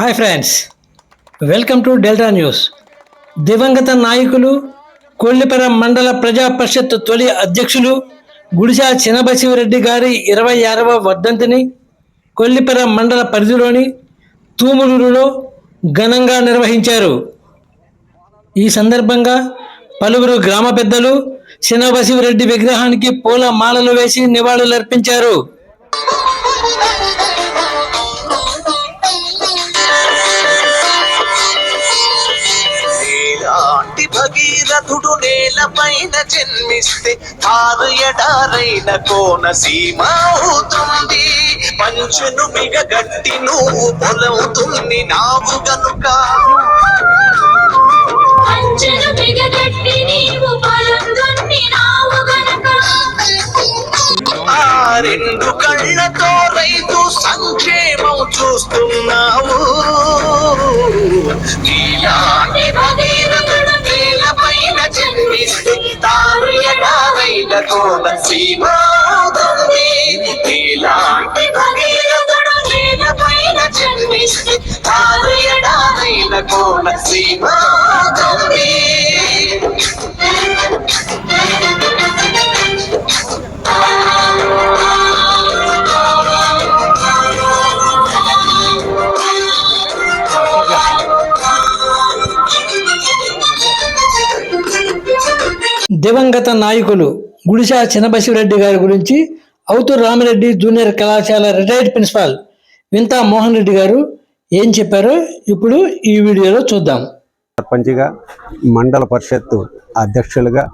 Hi friends welcome to delta news. దివంగత నాయకులు కొల్లిపర మండల ప్రజా పరిషత్ తొలి అధ్యక్షులు గుడిసా చినబశివరెడ్డి గారి ఇరవై ఆరవ వర్ధంతిని కొల్లిపర మండల పరిధిలోని తూములూరులో ఘనంగా నిర్వహించారు. ఈ సందర్భంగా పలువురు గ్రామ పెద్దలు చినబశివరెడ్డి విగ్రహానికి పూల మాలలు వేసి నివాళులర్పించారు. భగీరథుడు నేలపైన జన్మిస్తే తారు ఎడారైన కోన సీమ అవుతుంది పంచును మిగగట్టి నువ్వు పొలవుతుంది నావు గనుక. బిగగట్టి నీవు రెండు కళ్ళతో రైతు సంక్షేమం చూస్తున్నావు. నీలాంటి జన్మిస్తే తారు ఎడారైన కోన సీమ నీలాంటి భగీరథుడు నేలపైన జన్మిస్తే దివంగత నాయకులు గుడిసా చినబశివరెడ్డి గారి గురించి అవుతూరు రామిరెడ్డి జూనియర్ కళాశాల రిటైర్డ్ ప్రిన్సిపాల్ వింతా మోహన్ రెడ్డి గారు ఏం చెప్పారో ఇప్పుడు ఈ వీడియోలో చూద్దాం. సర్పంచ్గా మండల పరిషత్తు అధ్యక్షులుగా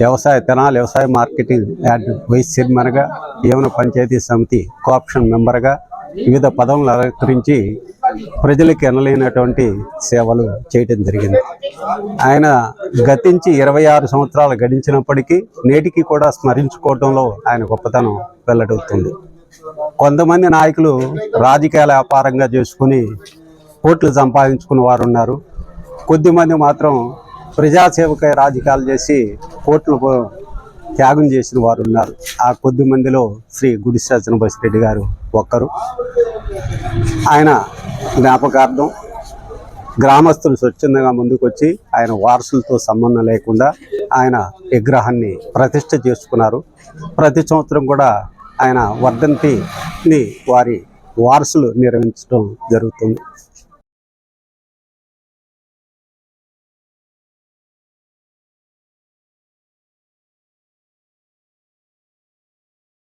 వ్యవసాయ తెనాలు వ్యవసాయ మార్కెటింగ్ యాడ్ వైస్ చైర్మన్గా యవన పంచాయతీ సమితి కోఆప్షన్ మెంబర్గా వివిధ పదవులను అలంకరించి ప్రజలకు ఎనలేనటువంటి సేవలు చేయటం జరిగింది. ఆయన గతించి ఇరవై ఆరు సంవత్సరాలు గడించినప్పటికీ నేటికి కూడా స్మరించుకోవడంలో ఆయన గొప్పతనం వెల్లడవుతుంది. కొంతమంది నాయకులు రాజకీయాల వ్యాపారంగా చేసుకుని కోట్లు సంపాదించుకున్న వారు ఉన్నారు కొద్దిమంది మాత్రం ప్రజాసేవకై రాజకీయాలు చేసి కోట్లు త్యాగం చేసిన వారు ఉన్నారు. ఆ కొద్ది మందిలో శ్రీ గుడిసా రెడ్డి గారు ఒక్కరు. ఆయన జ్ఞాపకార్థం గ్రామస్తులు స్వచ్ఛందంగా ముందుకొచ్చి ఆయన వారసులతో సంబంధం లేకుండా ఆయన విగ్రహాన్ని ప్రతిష్ట చేసుకున్నారు. ప్రతి సంవత్సరం కూడా ఆయన వర్ధంతిని వారి వారసులు నిర్వహించడం జరుగుతుంది.